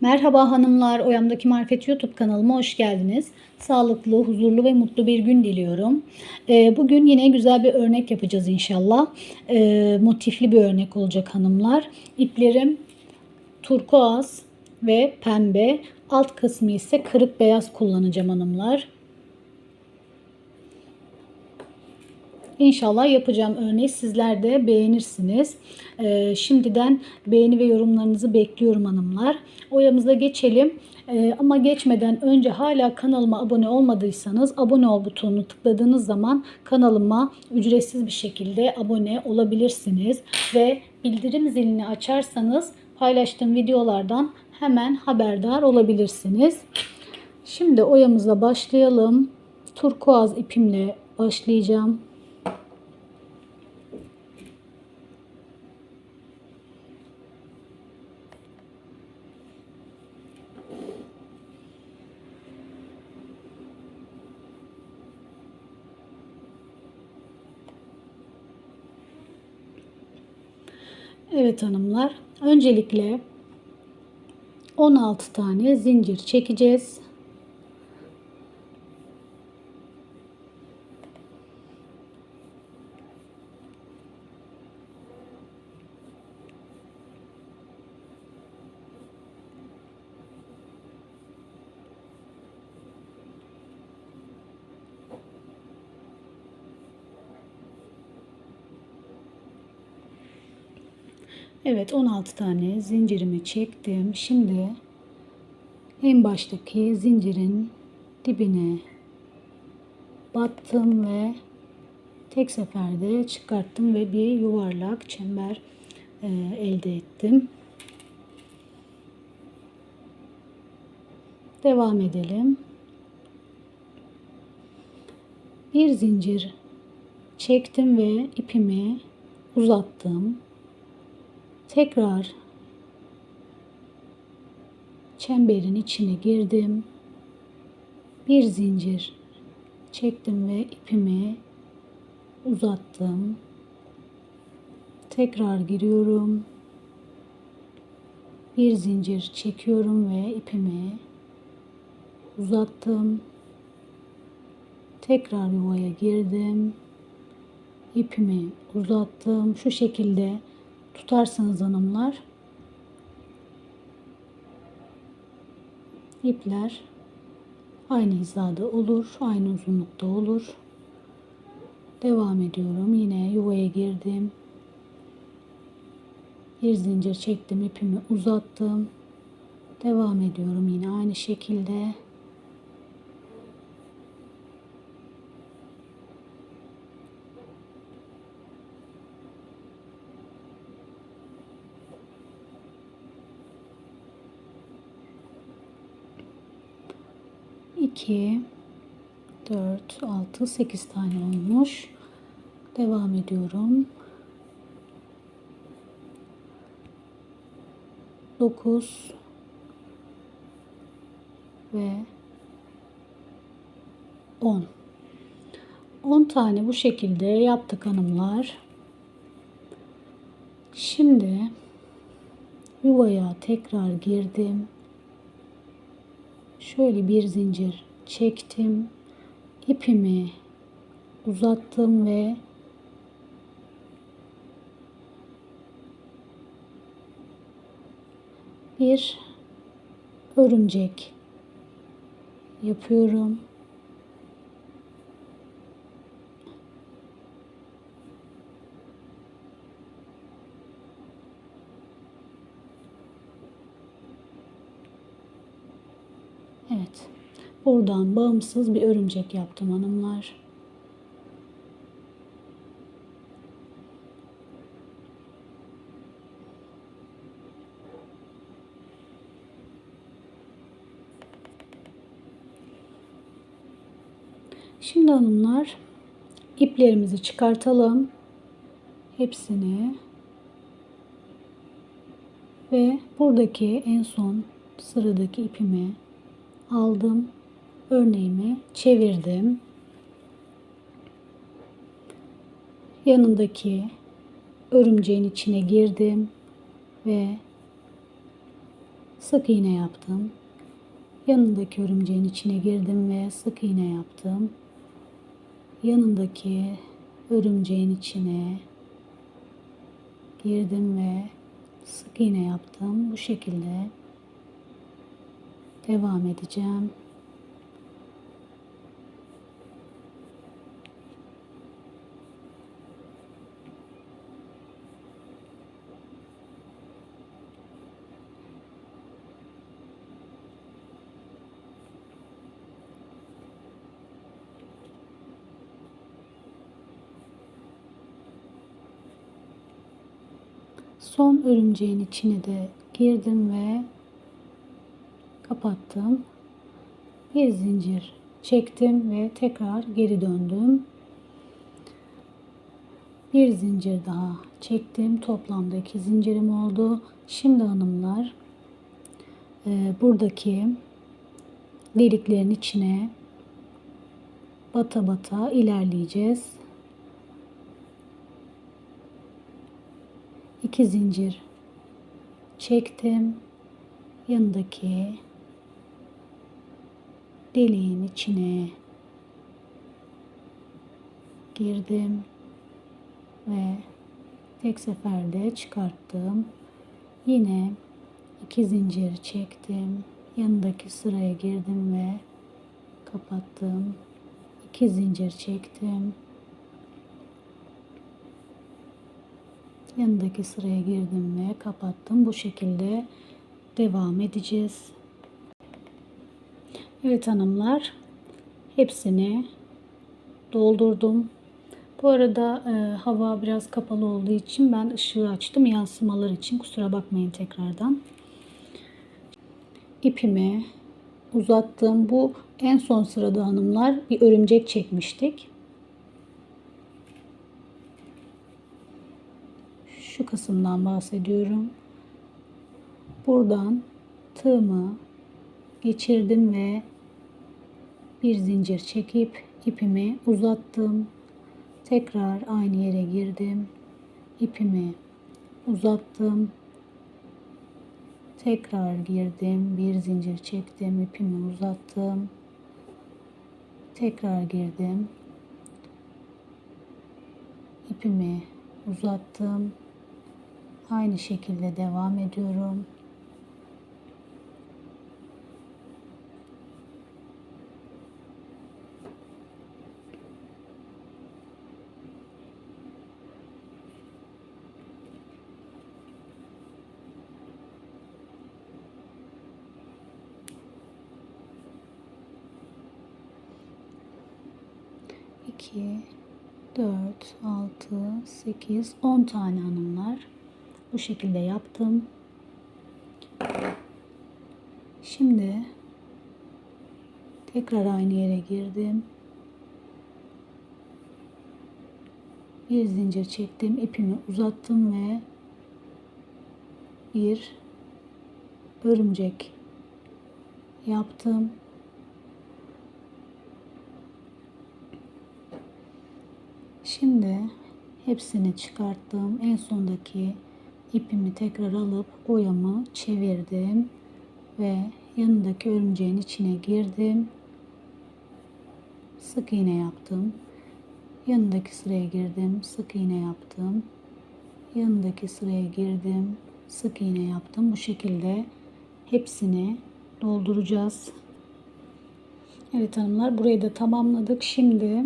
Merhaba hanımlar, Oyamdaki Marifet YouTube kanalıma hoş geldiniz. Sağlıklı, huzurlu ve mutlu bir gün diliyorum. Ee, bugün yine güzel bir örnek yapacağız inşallah. Ee, motifli bir örnek olacak hanımlar. İplerim turkuaz ve pembe. Alt kısmı ise kırık beyaz kullanacağım hanımlar. İnşallah yapacağım örneği sizler de beğenirsiniz. Ee, şimdiden beğeni ve yorumlarınızı bekliyorum hanımlar. Oyamıza geçelim. Ee, ama geçmeden önce hala kanalıma abone olmadıysanız abone ol butonunu tıkladığınız zaman kanalıma ücretsiz bir şekilde abone olabilirsiniz. Ve bildirim zilini açarsanız paylaştığım videolardan hemen haberdar olabilirsiniz. Şimdi oyamıza başlayalım. Turkuaz ipimle başlayacağım. Evet hanımlar. Öncelikle 16 tane zincir çekeceğiz. Evet 16 tane zincirimi çektim. Şimdi en baştaki zincirin dibine battım ve tek seferde çıkarttım ve bir yuvarlak çember e, elde ettim. Devam edelim. Bir zincir çektim ve ipimi uzattım. Tekrar çemberin içine girdim. Bir zincir çektim ve ipimi uzattım. Tekrar giriyorum. Bir zincir çekiyorum ve ipimi uzattım. Tekrar yuvaya girdim. İpimi uzattım. Şu şekilde tutarsanız hanımlar ipler aynı hizada olur, aynı uzunlukta olur. Devam ediyorum. Yine yuvaya girdim. Bir zincir çektim, ipimi uzattım. Devam ediyorum yine aynı şekilde. İki, dört, altı, sekiz tane olmuş. Devam ediyorum. Dokuz ve on. On tane bu şekilde yaptık hanımlar. Şimdi yuvaya tekrar girdim. Şöyle bir zincir çektim. ipimi uzattım ve bir örümcek yapıyorum. Evet. Buradan bağımsız bir örümcek yaptım hanımlar. Şimdi hanımlar iplerimizi çıkartalım. Hepsini ve buradaki en son sıradaki ipimi aldım. Örneğimi çevirdim. Yanındaki örümceğin içine girdim ve Sık iğne yaptım. Yanındaki örümceğin içine girdim ve sık iğne yaptım. Yanındaki örümceğin içine girdim ve sık iğne yaptım. Bu şekilde devam edeceğim. Son örümceğin içine de girdim ve kapattım. Bir zincir çektim ve tekrar geri döndüm. Bir zincir daha çektim. Toplamda iki zincirim oldu. Şimdi hanımlar e, buradaki deliklerin içine bata bata ilerleyeceğiz. İki zincir çektim. Yanındaki deliğin içine girdim ve tek seferde çıkarttım. Yine iki zincir çektim. Yanındaki sıraya girdim ve kapattım. İki zincir çektim. Yanındaki sıraya girdim ve kapattım. Bu şekilde devam edeceğiz. Evet hanımlar hepsini doldurdum. Bu arada e, hava biraz kapalı olduğu için ben ışığı açtım yansımalar için kusura bakmayın tekrardan. İpimi uzattım. Bu en son sırada hanımlar bir örümcek çekmiştik. şu kısımdan bahsediyorum. Buradan tığımı geçirdim ve bir zincir çekip ipimi uzattım. Tekrar aynı yere girdim. İpimi uzattım. Tekrar girdim. Bir zincir çektim. ipimi uzattım. Tekrar girdim. İpimi uzattım. Aynı şekilde devam ediyorum. İki, dört, altı, sekiz, on tane hanımlar. Bu şekilde yaptım. Şimdi tekrar aynı yere girdim. Bir zincir çektim, ipimi uzattım ve bir örümcek yaptım. Şimdi hepsini çıkarttım. En sondaki ipimi tekrar alıp oyamı çevirdim ve yanındaki örümceğin içine girdim. Sık iğne yaptım. Yanındaki sıraya girdim. Sık iğne yaptım. Yanındaki sıraya girdim. Sık iğne yaptım. Bu şekilde hepsini dolduracağız. Evet hanımlar burayı da tamamladık. Şimdi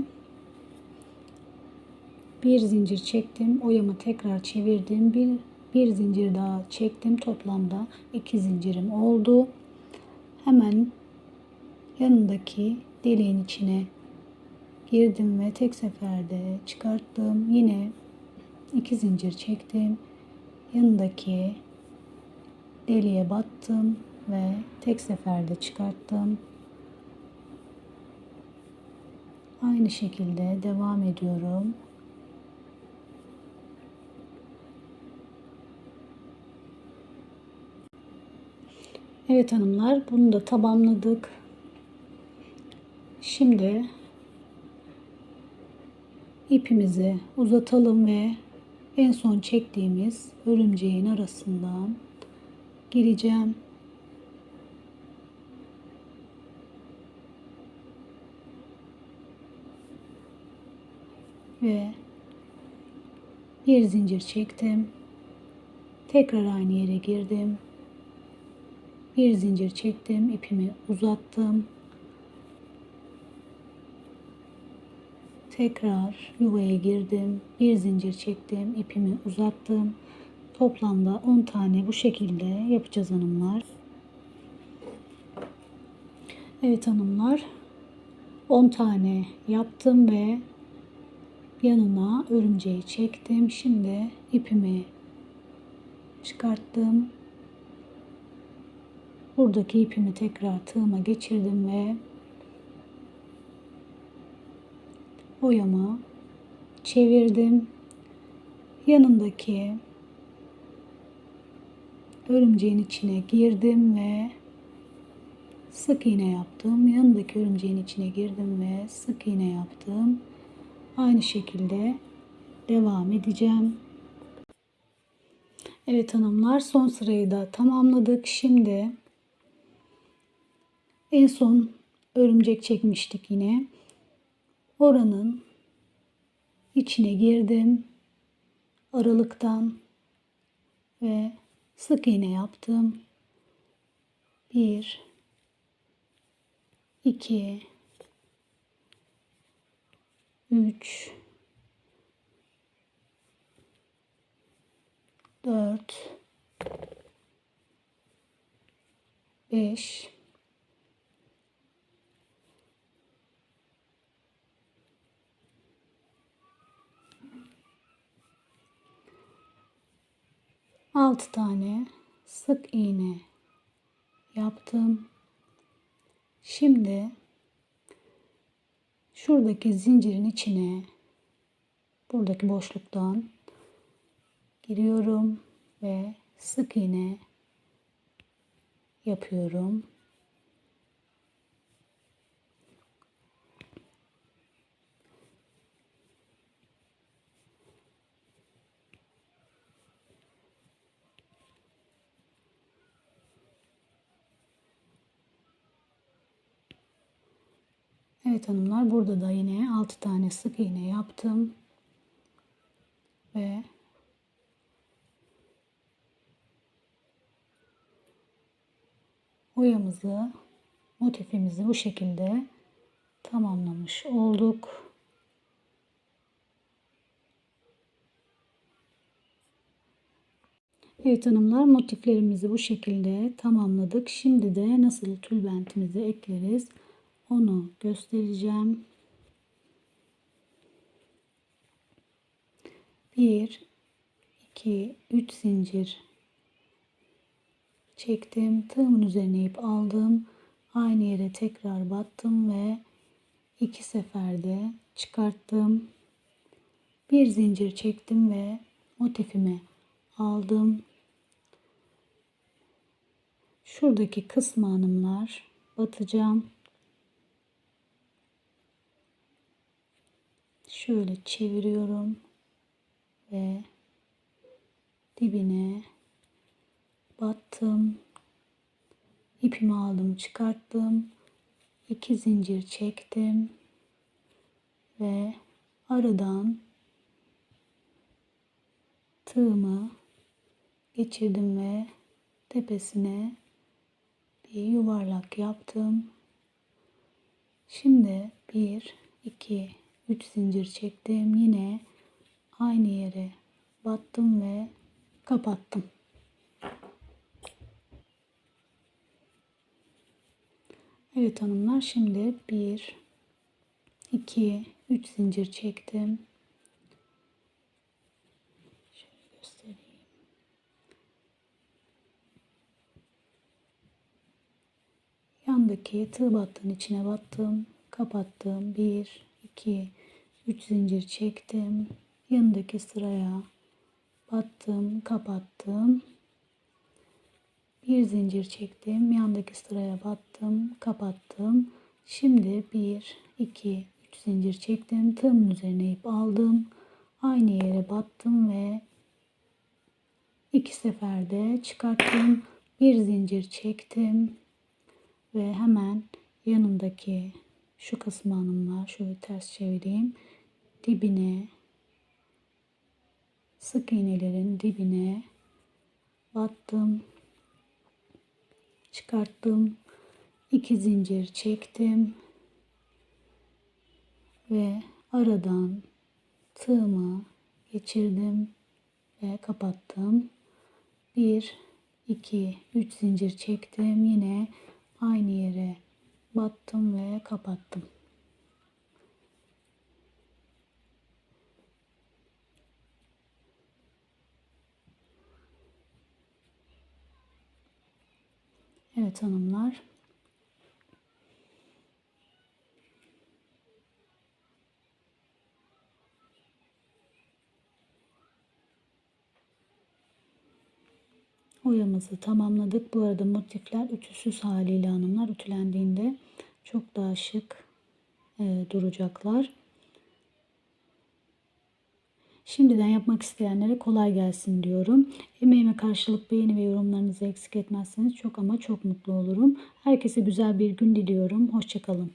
bir zincir çektim. Oyamı tekrar çevirdim. Bir bir zincir daha çektim. Toplamda iki zincirim oldu. Hemen yanındaki deliğin içine girdim ve tek seferde çıkarttım. Yine iki zincir çektim. Yanındaki deliğe battım ve tek seferde çıkarttım. Aynı şekilde devam ediyorum. Evet hanımlar bunu da tamamladık. Şimdi ipimizi uzatalım ve en son çektiğimiz örümceğin arasından gireceğim. Ve bir zincir çektim. Tekrar aynı yere girdim. Bir zincir çektim, ipimi uzattım. Tekrar yuvaya girdim. Bir zincir çektim, ipimi uzattım. Toplamda 10 tane bu şekilde yapacağız hanımlar. Evet hanımlar. 10 tane yaptım ve yanına örümceği çektim. Şimdi ipimi çıkarttım. Buradaki ipimi tekrar tığıma geçirdim ve boyamı çevirdim. Yanındaki örümceğin içine girdim ve sık iğne yaptım. Yanındaki örümceğin içine girdim ve sık iğne yaptım. Aynı şekilde devam edeceğim. Evet hanımlar son sırayı da tamamladık. Şimdi en son örümcek çekmiştik yine. Oranın içine girdim. Aralıktan ve sık iğne yaptım. 1 2 3 4 5 6 tane sık iğne yaptım. Şimdi şuradaki zincirin içine buradaki boşluktan giriyorum ve sık iğne yapıyorum. Evet hanımlar burada da yine 6 tane sık iğne yaptım. Ve oyamızı, motifimizi bu şekilde tamamlamış olduk. Evet hanımlar motiflerimizi bu şekilde tamamladık. Şimdi de nasıl tülbentimizi ekleriz onu göstereceğim. Bir, iki, üç zincir çektim. Tığımın üzerine ip aldım. Aynı yere tekrar battım ve iki seferde çıkarttım. Bir zincir çektim ve motifimi aldım. Şuradaki kısmı hanımlar batacağım. Şöyle çeviriyorum ve dibine battım. İpimi aldım, çıkarttım. iki zincir çektim ve aradan tığımı geçirdim ve tepesine bir yuvarlak yaptım. Şimdi bir, iki, üç zincir çektim. Yine aynı yere battım ve kapattım. Evet hanımlar şimdi bir, iki, üç zincir çektim. Şöyle göstereyim. Yandaki tığ battığın içine battım, kapattım. Bir, 2 3 zincir çektim. Yanındaki sıraya battım, kapattım. Bir zincir çektim. Yandaki sıraya battım, kapattım. Şimdi 1 2 3 zincir çektim. Tığımın üzerine ip aldım. Aynı yere battım ve iki seferde çıkarttım. Bir zincir çektim ve hemen yanındaki şu kısmı hanımlar şöyle ters çevireyim. Dibine sık iğnelerin dibine battım. Çıkarttım. iki zincir çektim. Ve aradan tığımı geçirdim ve kapattım. 1 2 3 zincir çektim. Yine aynı yere battım ve kapattım. Evet hanımlar. Oyamızı tamamladık. Bu arada motifler ütüsüz haliyle hanımlar ütülendiğinde çok daha şık e, duracaklar. Şimdiden yapmak isteyenlere kolay gelsin diyorum. Emeğime karşılık beğeni ve yorumlarınızı eksik etmezseniz çok ama çok mutlu olurum. Herkese güzel bir gün diliyorum. Hoşçakalın.